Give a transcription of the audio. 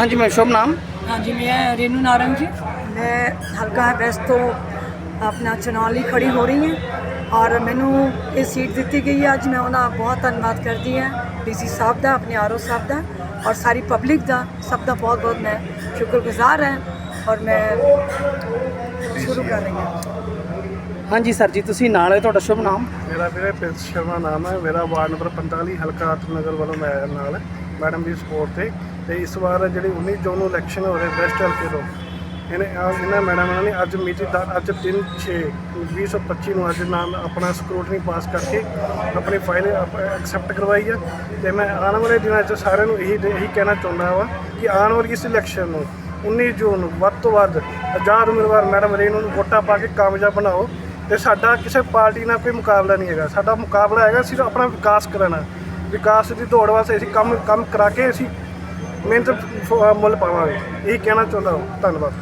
ਹਾਂਜੀ ਮੈਂ ਸ਼ੁਭ ਨਾਮ हाँ जी मैं रेनू नारंग जी मैं हल्का वेस्ट तो अपना ਚੁਣਾਵ ਲਈ ਖੜੀ ਹੋ ਰਹੀ ਹਾਂ ਔਰ ਮੈਨੂੰ ਇਹ ਸੀਟ ਦਿੱਤੀ ਗਈ ਹੈ ਅੱਜ ਮੈਂ ਉਹਨਾਂ ਦਾ ਬਹੁਤ ਧੰਨਵਾਦ ਕਰਦੀ ਹਾਂ ਡੀਸੀ ਸਾਹਿਬ ਦਾ ਆਪਣੇ ਆਰਓ ਸਾਹਿਬ ਦਾ ਔਰ ਸਾਰੀ ਪਬਲਿਕ ਦਾ ਸਭ ਦਾ ਬਹੁਤ ਬਹੁਤ ਮੈਂ ਸ਼ੁਕਰਗੁਜ਼ਾਰ ਹਾਂ ਔਰ ਮੈਂ ਸ਼ੁਰੂ ਕਰ ਰਹੀ ਹਾਂ ਹਾਂਜੀ ਸਰ ਜੀ ਤੁਸੀਂ ਨਾਲ ਹੈ ਤੁਹਾਡਾ ਸ਼ੁਭ ਨਾਮ ਮੇਰਾ ਵੀਰੇ ਪ੍ਰਿੰਸ ਸ਼ਰਮਾ ਨਾਮ ਹੈ ਮੇਰਾ ਵਾਰਡ ਨੰਬਰ 45 ਹਲਕਾ ਆਤਮਨਗਰ ਵੱਲੋਂ ਮੈਂ ਨਾਲ ਮੈਡਮ ਦੀ ਸਪੋਰਟ ਤੇ ਤੇ ਇਸ ਵਾਰ ਜਿਹੜੀ 19 ਜੂਨ ਨੂੰ ਇਲੈਕਸ਼ਨ ਹੋ ਰਹੇ ਵੈਸਟ ਹਲਕੇ ਤੋਂ, ਇਹਨੇ ਇਹਨਾਂ ਮੈਡਮਾਂ ਨੇ ਅੱਜ ਮੀਟਿੰਗ ਦਾ, ਅੱਜ 3 6 2025 ਨੂੰ ਅੱਜ ਨਾਮ ਆਪਣਾ ਸਕਰੂਟਨੀ ਪਾਸ ਕਰਕੇ ਆਪਣੀ ਫਾਈਲ ਐਕਸੈਪਟ ਕਰਵਾਈ ਆ। ਤੇ ਮੈਂ ਆਉਣ ਵਾਲੇ ਦਿਨਾਂ 'ਚ ਸਾਰਿਆਂ ਨੂੰ ਇਹੀ ਇਹੀ ਕਹਿਣਾ ਚਾਹੁੰਦਾ ਹਾਂ ਕਿ ਆਉਣ ਵਾਲੀ ਇਸ ਇਲੈਕਸ਼ਨ ਨੂੰ 19 ਜੂਨ ਨੂੰ ਵੱਧ ਤੋਂ ਵੱਧ ਆਜ਼ਾਦ ਉਮੀਦਵਾਰ ਮੈਡਮ ਰੇਨੂ ਨੂੰ ਵੋਟਾਂ ਪਾ ਕੇ ਕਾਮਯਾਬ ਬਣਾਓ। ਤੇ ਸਾਡਾ ਕਿਸੇ ਪਾਰਟੀ ਨਾਲ ਕੋਈ ਮੁਕਾਬਲਾ ਨਹੀਂ ਹੈਗਾ। ਸਾਡਾ ਮੁਕਾਬਲਾ ਹੈਗਾ ਸਿਰਫ ਆਪਣਾ ਵਿਕਾਸ ਕਰਨਾ ਵਿਕਾਸ ਦੀ ਦੌੜ ਵਾਸਤੇ ਅਸੀਂ ਕੰਮ ਕੰਮ ਕਰਾ ਕੇ ਅਸੀਂ ਮਿਹਨਤ ਫ- ਮੁੱਲ ਪਾਵਾਂਗੇ। ਇਹੀ ਕਹਿਣਾ ਚਾਹੁੰਦਾ ਹਾਂ। ਧੰਨਵਾਦ।